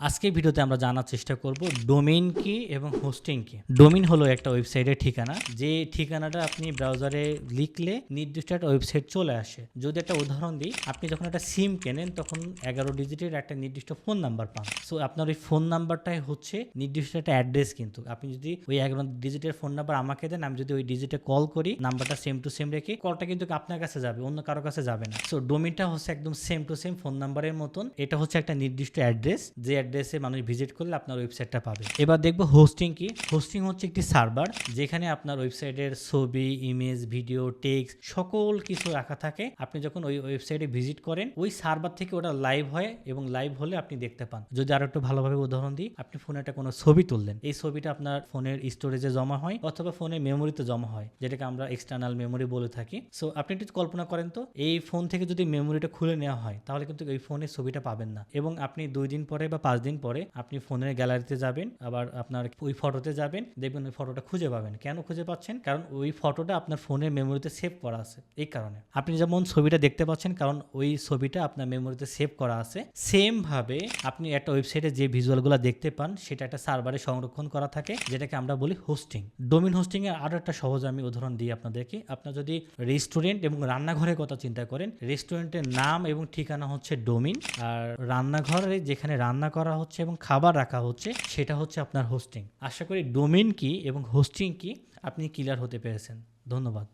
আজকে ভিডিওতে আমরা জানার চেষ্টা করব ডোমেইন কি এবং হোস্টিং কি। ডোমেইন হলো একটা ওয়েবসাইটের ঠিকানা, যে ঠিকানাটা আপনি ব্রাউজারে লিখলে নির্দিষ্ট একটা ওয়েবসাইট চলে আসে। যদি একটা উদাহরণ দিই, আপনি যখন একটা সিম কেনেন, তখন এগারো ডিজিটের একটা নির্দিষ্ট ফোন নাম্বার পান। সো, আপনার ওই ফোন নাম্বারটাই হচ্ছে নির্দিষ্ট একটা অ্যাড্রেস কিন্তু। আপনি যদি ওই এগারো ডিজিটের ফোন নাম্বার আমাকে দেন, আমি যদি ওই ডিজিটে কল করি, নাম্বারটা সেম টু সেম রেখে কলটা কিন্তু আপনার কাছে যাবে, অন্য কারও কাছে যাবে না। সো ডোমিনটা হচ্ছে একদম সেম টু সেম ফোন নাম্বারের মতন। এটা হচ্ছে একটা নির্দিষ্ট অ্যাড্রেস, যে অ্যাড্রেসে মানুষ ভিজিট করলে আপনার ওয়েবসাইটটা পাবে। এবার দেখব হোস্টিং কি? হোস্টিং হচ্ছে একটি সার্ভার যেখানে আপনার ওয়েবসাইটের ছবি ইমেজ ভিডিও টেক্স সকল কিছু রাখা থাকে। আপনি যখন ওই ওয়েবসাইটে ভিজিট করেন, ওই সার্ভার থেকে ওটা লাইভ হয় এবং লাইভ হলে আপনি দেখতে পান। যদি আরও একটু ভালোভাবে উদাহরণ দিই, আপনি ফোনে একটা কোনো ছবি তুললেন, এই ছবিটা আপনার ফোনের স্টোরেজে জমা হয় অথবা ফোনের মেমোরিতে জমা হয়, যেটাকে আমরা এক্সটার্নাল মেমোরি বলে থাকি। সো আপনি একটু কল্পনা করেন তো, এই ফোন থেকে যদি মেমোরিটা খুলে নেওয়া হয়, তাহলে কিন্তু ওই ফোনে ছবিটা পাবেন না। এবং আপনি দুই দিন পরে বা পাঁচ দিন পরে আপনি ফোনের গ্যালারিতে যাবেন, আবার আপনার ওই ফটোতে যাবেন, দেখবেন ওই ফটোটা খুঁজে পাবেন। কেন খুঁজে পাচ্ছেন? কারণ ওই ফটোটা আপনার ফোনের মেমোরিতে সেভ করা আছে, এই কারণে। আপনি যেমন ছবিটা দেখতে পাচ্ছেন, কারণ ওই ছবিটা আপনার মেমোরিতে সেভ করা আছে। সেম ভাবে আপনি একটা ওয়েবসাইটে যে ভিজুয়ালগুলো দেখতে পান, সেটা একটা সার্ভারে সংরক্ষণ করা থাকে, যেটাকে আমরা বলি হোস্টিং ডোমিন হোস্টিং এর আরও একটা সহজ আমি উদাহরণ দিই আপনাদেরকে। আপনার যদি রেস্টুরেন্ট এবং রান্নাঘরের কথা চিন্তা করেন রেস্টুরেন্টের নাম এবং ঠিকানা হচ্ছে ডোমিন আর রান্নাঘরে যেখানে রান্না করা হচ্ছে এবং খাবার রাখা হচ্ছে, সেটা হচ্ছে আপনার হোস্টিং আশা করি ডোমেন কি এবং হোস্টিং কি আপনি ক্লিয়ার হতে পেরেছেন। ধন্যবাদ।